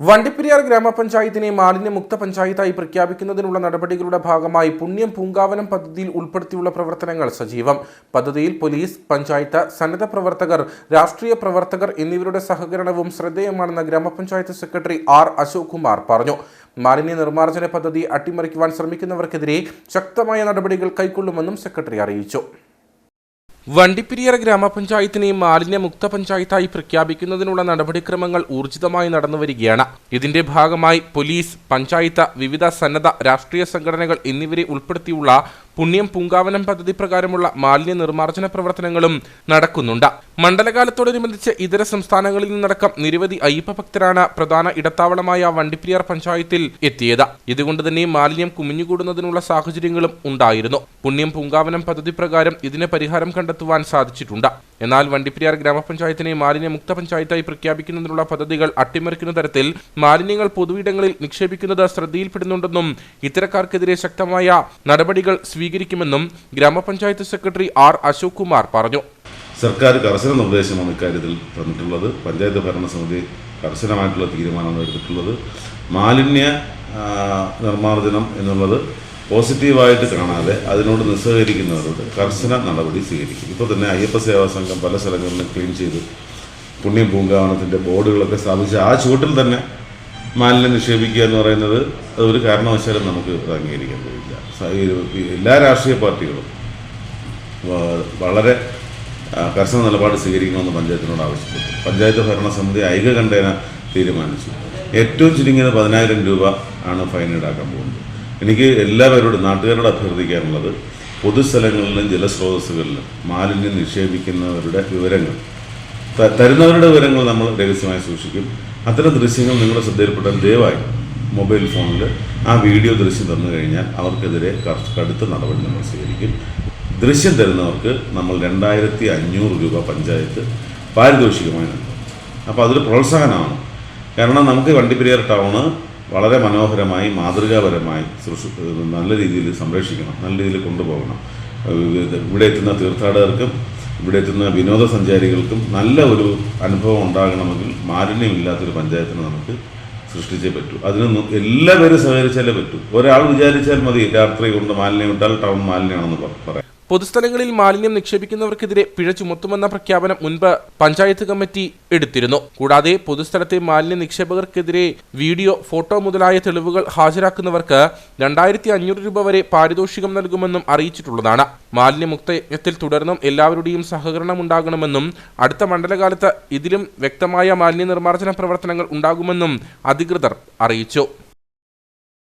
വണ്ടിപ്പെരിയാർ ഗ്രാമപഞ്ചായത്തിനെ മാലിന്യമുക്ത പഞ്ചായത്തായി പ്രഖ്യാപിക്കുന്നതിനുള്ള നടപടികളുടെ ഭാഗമായി പുണ്യം പൂങ്കാവനം പദ്ധതിയിൽ ഉൾപ്പെടുത്തിയുള്ള പ്രവർത്തനങ്ങൾ സജീവം. പദ്ധതിയിൽ പോലീസ് പഞ്ചായത്ത് സന്നദ്ധ പ്രവർത്തകർ രാഷ്ട്രീയ പ്രവർത്തകർ എന്നിവരുടെ സഹകരണവും ശ്രദ്ധേയമാണെന്ന് ഗ്രാമപഞ്ചായത്ത് സെക്രട്ടറി ആർ അശോക് കുമാർ പറഞ്ഞു. മാലിന്യ നിർമ്മാർജന പദ്ധതി അട്ടിമറിക്കുവാൻ ശ്രമിക്കുന്നവർക്കെതിരെ ശക്തമായ നടപടികൾ കൈക്കൊള്ളുമെന്നും സെക്രട്ടറി അറിയിച്ചു. വണ്ടിപ്പെരിയാർ ഗ്രാമപഞ്ചായത്തിനെ മാലിന്യമുക്ത പഞ്ചായത്തായി പ്രഖ്യാപിക്കുന്നതിനുള്ള നടപടിക്രമങ്ങൾ ഊർജിതമായി നടന്നുവരികയാണ്. ഇതിന്റെ ഭാഗമായി പോലീസ് പഞ്ചായത്ത് വിവിധ സന്നദ്ധ രാഷ്ട്രീയ സംഘടനകൾ എന്നിവരെ ഉൾപ്പെടുത്തിയുള്ള പുണ്യം പൂങ്കാവനം പദ്ധതി പ്രകാരമുള്ള മാലിന്യ നിർമ്മാർജന പ്രവർത്തനങ്ങളും നടക്കുന്നുണ്ട്. മണ്ഡലകാലത്തോടനുബന്ധിച്ച് ഇതര സംസ്ഥാനങ്ങളിൽ നിന്നടക്കം നിരവധി അയ്യപ്പ ഭക്തരാണ് പ്രധാന ഇടത്താവളമായ വണ്ടിപ്പെരിയാർ പഞ്ചായത്തിൽ എത്തിയത്. ഇതുകൊണ്ട് തന്നെ മാലിന്യം കുമിഞ്ഞുകൂടുന്നതിനുള്ള സാഹചര്യങ്ങളും ഉണ്ടായിരുന്നു. പുണ്യം പൂങ്കാവനം പദ്ധതി പ്രകാരം ഇതിന് പരിഹാരം കണ്ടെത്തുവാൻ സാധിച്ചിട്ടുണ്ട്. എന്നാൽ വണ്ടിപ്പെരിയാർ ഗ്രാമപഞ്ചായത്തിനെ മാലിന്യമുക്ത പഞ്ചായത്തായി പ്രഖ്യാപിക്കുന്നതിനുള്ള പദ്ധതികൾ അട്ടിമറിക്കുന്ന തരത്തിൽ മാലിന്യങ്ങൾ പൊതുവിടങ്ങളിൽ നിക്ഷേപിക്കുന്നത് ശ്രദ്ധയിൽപ്പെടുന്നുണ്ടെന്നും ഇത്തരക്കാർക്കെതിരെ ശക്തമായ നടപടികൾ സ്വീകരിക്കുമെന്നും ഗ്രാമപഞ്ചായത്ത് സെക്രട്ടറി ആർ അശോക് കുമാർ പറഞ്ഞു. സർക്കാർ കർശന നിർദ്ദേശമാണ് ഇക്കാര്യത്തിൽ തന്നിട്ടുള്ളത്. പഞ്ചായത്ത് ഭരണസമിതി കർശനമായിട്ടുള്ള തീരുമാനമാണ് എടുത്തിട്ടുള്ളത്. മാലിന്യ നിർമ്മാർജനം എന്നുള്ളത് പോസിറ്റീവായിട്ട് കാണാതെ അതിനോട് നിസ്സഹകരിക്കുന്നവരോട് കർശന നടപടി സ്വീകരിക്കും. ഇപ്പോൾ തന്നെ അയ്യപ്പ സേവാ സംഘം പല സ്ഥലങ്ങളിലും ക്ലീൻ ചെയ്ത് പുണ്യം പൂങ്കാവനത്തിന്റെ ബോർഡുകളൊക്കെ സ്ഥാപിച്ച് ആ ചുവട്ടിൽ തന്നെ മാലിന്യം നിക്ഷേപിക്കുക എന്ന് പറയുന്നത് അതൊരു കാരണവശാലും നമുക്ക് അംഗീകരിക്കാൻ കഴിയില്ല. എല്ലാ രാഷ്ട്രീയ പാർട്ടികളും വളരെ കർശന നിലപാട് സ്വീകരിക്കണമെന്ന് പഞ്ചായത്തിനോട് ആവശ്യപ്പെട്ടു. പഞ്ചായത്ത് ഭരണസമിതി ഐകകണ്ഠേന തീരുമാനിച്ചു. ഏറ്റവും ചുരുങ്ങിയത് പതിനായിരം രൂപ ആണ് ഫൈൻ ഈടാക്കാൻ പോകുന്നത്. എനിക്ക് എല്ലാവരോടും നാട്ടുകാരോട് അഭ്യർത്ഥിക്കാനുള്ളത് പൊതുസ്ഥലങ്ങളിലും ജലസ്രോതസ്സുകളിലും മാലിന്യം നിക്ഷേപിക്കുന്നവരുടെ വിവരങ്ങൾ തരുന്നവരുടെ വിവരങ്ങൾ നമ്മൾ രഹസ്യമായി സൂക്ഷിക്കും. അത്തരം ദൃശ്യങ്ങൾ നിങ്ങളുടെ ശ്രദ്ധയിൽപ്പെട്ടാൽ ദയവായി മൊബൈൽ ഫോണിൽ ആ വീഡിയോ ദൃശ്യം തന്നു കഴിഞ്ഞാൽ അവർക്കെതിരെ കടുത്ത നടപടി നമ്മൾ സ്വീകരിക്കും. ദൃശ്യം തരുന്നവർക്ക് നമ്മൾ രണ്ടായിരത്തി അഞ്ഞൂറ് രൂപ പഞ്ചായത്ത് പാരിതോഷികമായി നൽകും. അപ്പോൾ അതൊരു പ്രോത്സാഹനമാണ്. കാരണം നമുക്ക് വണ്ടിപ്പെരിയാർ ടൗണ് വളരെ മനോഹരമായി മാതൃകാപരമായി സൃഷ് നല്ല രീതിയിൽ സംരക്ഷിക്കണം നല്ല രീതിയിൽ കൊണ്ടുപോകണം. ഇവിടെ എത്തുന്ന തീർത്ഥാടകർക്കും ഇവിടെ എത്തുന്ന വിനോദസഞ്ചാരികൾക്കും നല്ല ഒരു അനുഭവം ഉണ്ടാകണമെങ്കിൽ മാലിന്യമില്ലാത്തൊരു പഞ്ചായത്തിന് നമുക്ക് സൃഷ്ടിച്ചേ പറ്റൂ. അതിന് എല്ലാവരും സഹകരിച്ചാലേ പറ്റൂ. ഒരാൾ വിചാരിച്ചാൽ മതി രാത്രി കൊണ്ട് മാലിന്യം ഇട്ടാൽ ടൗൺ മാലിന്യമാണെന്ന് പറയാം പൊതുസ്ഥലങ്ങളിൽ മാലിന്യം നിക്ഷേപിക്കുന്നവർക്കെതിരെ പിഴ ചുമത്തുമെന്ന പ്രഖ്യാപനം മുൻപ് പഞ്ചായത്ത് കമ്മിറ്റി എടുത്തിരുന്നു. കൂടാതെ പൊതുസ്ഥലത്തെ മാലിന്യ നിക്ഷേപകർക്കെതിരെ വീഡിയോ ഫോട്ടോ മുതലായ തെളിവുകൾ ഹാജരാക്കുന്നവർക്ക് രണ്ടായിരത്തി അഞ്ഞൂറ് രൂപ വരെ പാരിതോഷികം നൽകുമെന്നും അറിയിച്ചിട്ടുള്ളതാണ്. മാലിന്യമുക്ത യജ്ഞത്തിൽ തുടർന്നും എല്ലാവരുടെയും സഹകരണം ഉണ്ടാകണമെന്നും അടുത്ത മണ്ഡലകാലത്ത് ഇതിലും വ്യക്തമായ മാലിന്യ നിർമ്മാർജന പ്രവർത്തനങ്ങൾ ഉണ്ടാകുമെന്നും അധികൃതർ അറിയിച്ചു.